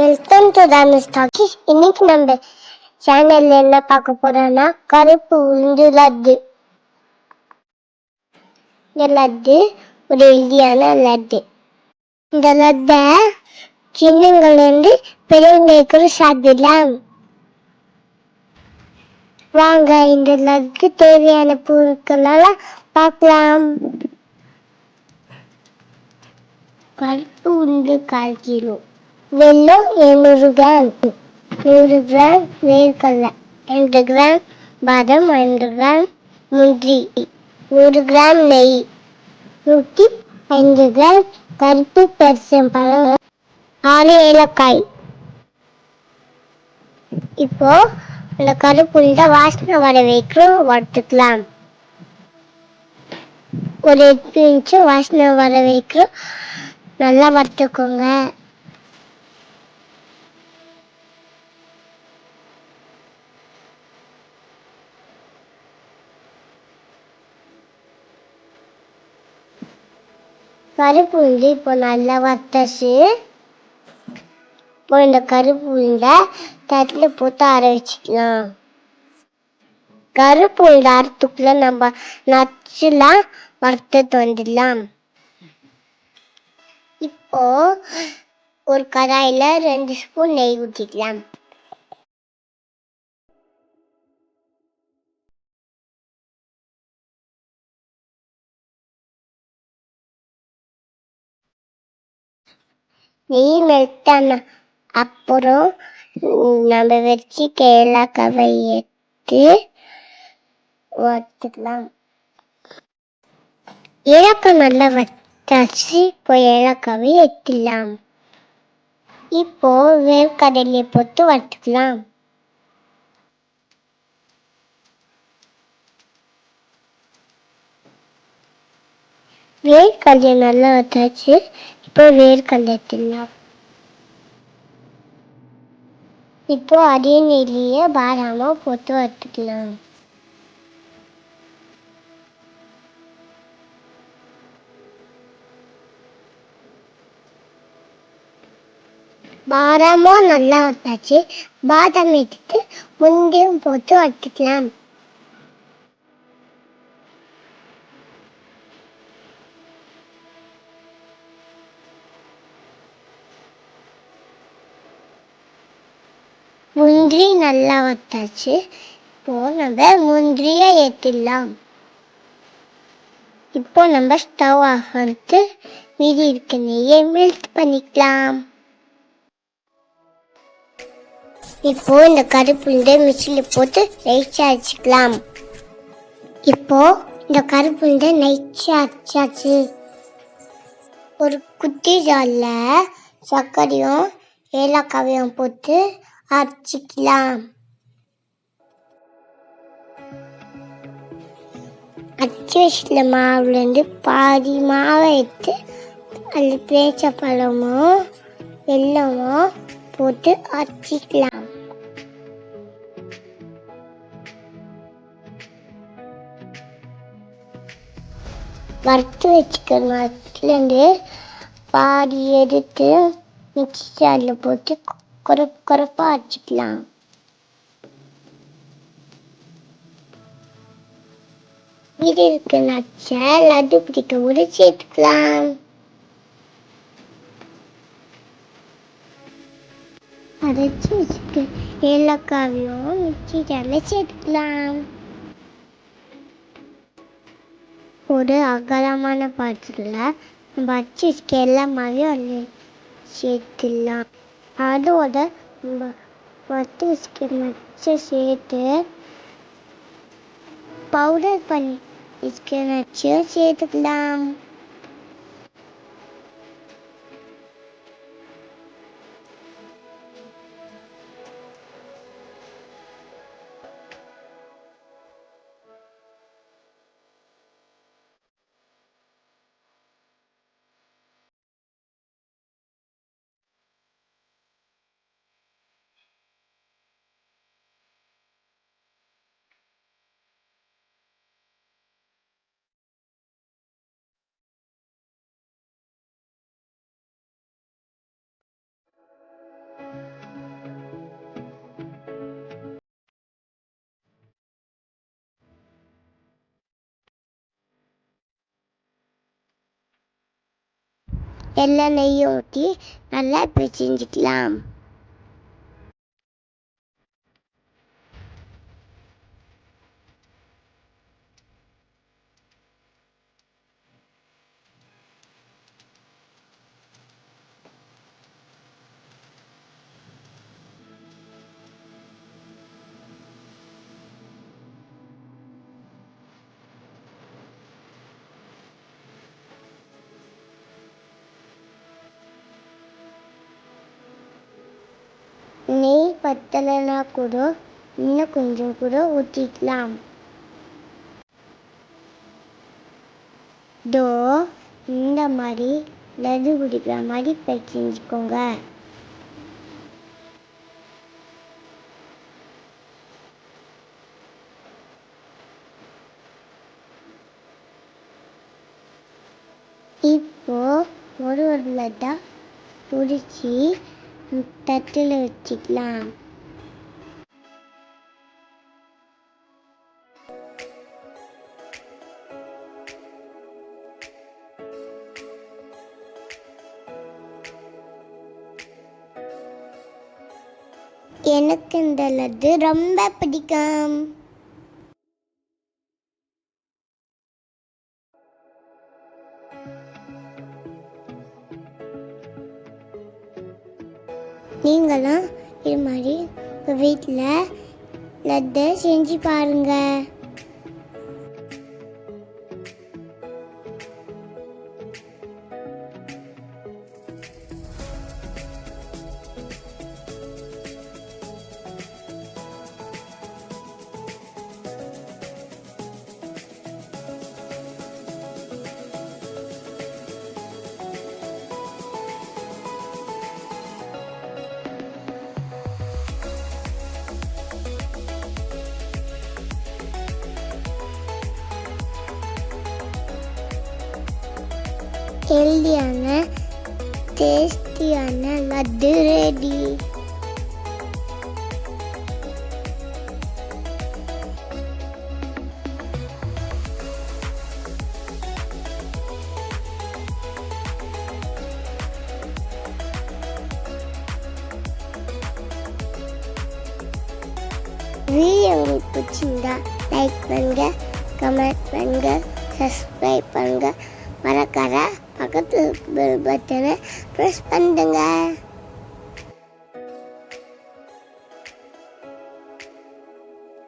Welcome to Thanos talkies இன்னைக்கு நம்ம சேனல்ல என்ன பார்க்க போறோம்னா கருப்பு உளுந்து லட்டு. இந்த லட்டு ஒரு ஹெல்தியான லட்டு. இந்த லட்டை சின்னங்கள்லேருந்து பெரியவங்களுக்கு சாப்பிடலாம். வாங்க இந்த லட்டு தேவையான பொருட்கள் எல்லாம் பார்க்கலாம். கருப்பு உளுந்து கால் கிலோ. வெள்ளம் எழுநூறு கிராம் நூறு கிராம் வேர்க்கடலை ரெண்டு கிராம் பாதம் ஐந்து கிராம் முந்திரி. நூறு கிராம் நெய். நூற்றி ஐந்து கிராம் கருப்பு பெருசம்பழம் ஆறு ஏலக்காய். இப்போ அந்த கருப்புண்ட வாசனை வர வைக்கிறோம் வறுத்துக்கலாம். ஒரு எட்டு நிமிஷம் வாசனை வர வைக்கிறோம் நல்லா வறுத்துக்கோங்க. கருப்பு உருண்டை இப்போ நல்லா வத்தச்சு. இப்போ இந்த கருப்பு உருண்டை தட்டில் போட்டு அரை வச்சுக்கலாம். கருப்பு உருண்டை அறுத்துக்குள்ள நம்ம நச்சுலாம் வறுத்துட்டு வந்துடலாம் இப்போ ஒரு கடாயில் ரெண்டு ஸ்பூன் நெய் ஊற்றிக்கலாம் நெய் நிறுத்தானா அப்புறம் நம்ம வச்சு ஏலக்காவை எடுத்து வச்சுக்கலாம் ஏலக்காய் நல்லா வச்சாச்சு இப்போ ஏலக்காவை எடுத்துடலாம். இப்போ வேர்க்கடலையை போட்டு வறுத்துக்கலாம் வேர்க்கடலை நல்லா வச்சாச்சு. இப்போ வேர்க்கடலை எடுத்துடலாம். இப்போ அதே நெல்லியை பாதாம போட்டு வறுத்துக்கலாம். பாதாமும் நல்லா வத்தாச்சு பாதாம் எடுத்து முந்தியும் போட்டு வறுத்துக்கலாம். முந்திரி நல்லா வத்தாச்சு. இப்போ நம்ம முந்திரியை ஏற்றிடலாம் இப்போ நம்ம ஸ்டவ் ஆஃப் பண்ணிட்டு மீதி இருக்க நெய்யை மெல்ட் பண்ணிக்கலாம். இப்போ இந்த கருப்புண்டை மிக்சியில் போட்டு நெய்ச்சி அரைச்சிக்கலாம். இப்போ இந்த கருப்புண்டை நெய்ச்சி அரைச்சாச்சு. ஒரு குட்டி ஜாலில் சர்க்கரையும் ஏலக்காவையும் போட்டு அரைச்சிக்கலாம் அச்சு வச்சுல மாவுலேருந்து பாதி மாவை எடுத்து அதில் பேச்ச பழமோ வெள்ளமோ போட்டு அரைச்சிக்கலாம் வறுத்து வச்சுக்கிற மரத்துலேருந்து பாதி எடுத்து மிக்சி ஜாரில் போட்டு குறப்பு குறப்பாக அரைச்சிக்கலாம் மீதி இருக்க நச்சை லட்டு பிடிக்க கூட சேர்த்துக்கலாம் அரைச்சி வச்சுக்க ஏலக்காவையும் மிக்சி ஜாரில் சேர்த்துக்கலாம். ஒரு அகலமான பாத்திரத்தில் நம்ம அரைச்சி வச்சுக்க எல்லா மாதிரியும் அதில் சேர்த்துடலாம். அதோட நம்ம வறுத்து வச்சுக்க சேர்த்து பவுடர் பண்ணி வச்சுக்க நச்சையும் சேர்த்துக்கலாம். எல்லாம் நெய்யை ஊற்றி நல்லா பிசைஞ்சிக்கலாம். பத்தலைனா கூட இன்னும் கொஞ்சம் கூட ஊற்றிக்கலாம் தோ இந்த மாதிரி லட்டு பிடிக்கிற மாதிரி பிசைஞ்சுக்கோங்க இப்போ ஒரு ஒரு லட்டா பிடிச்சி தட்டில் வச்சுக்கலாம். எனக்கு இந்த லட்டு ரொம்ப பிடிக்கும். நீங்களும் இது மாதிரி உங்கள் வீட்டில் லட்டு செஞ்சு பாருங்கள் ஹெல்தியான டேஸ்டியான லட்டு ரெடி. வீடியோ உங்களுக்கு பிடிச்சிருந்தா லைக் பண்ணுங்க கமெண்ட் பண்ணுங்க சப்ஸ்கிரைப் பண்ணுங்க. மறக்காத பக்கத்து பெல் பட்டனை ப்ரெஸ் பண்ணுங்க.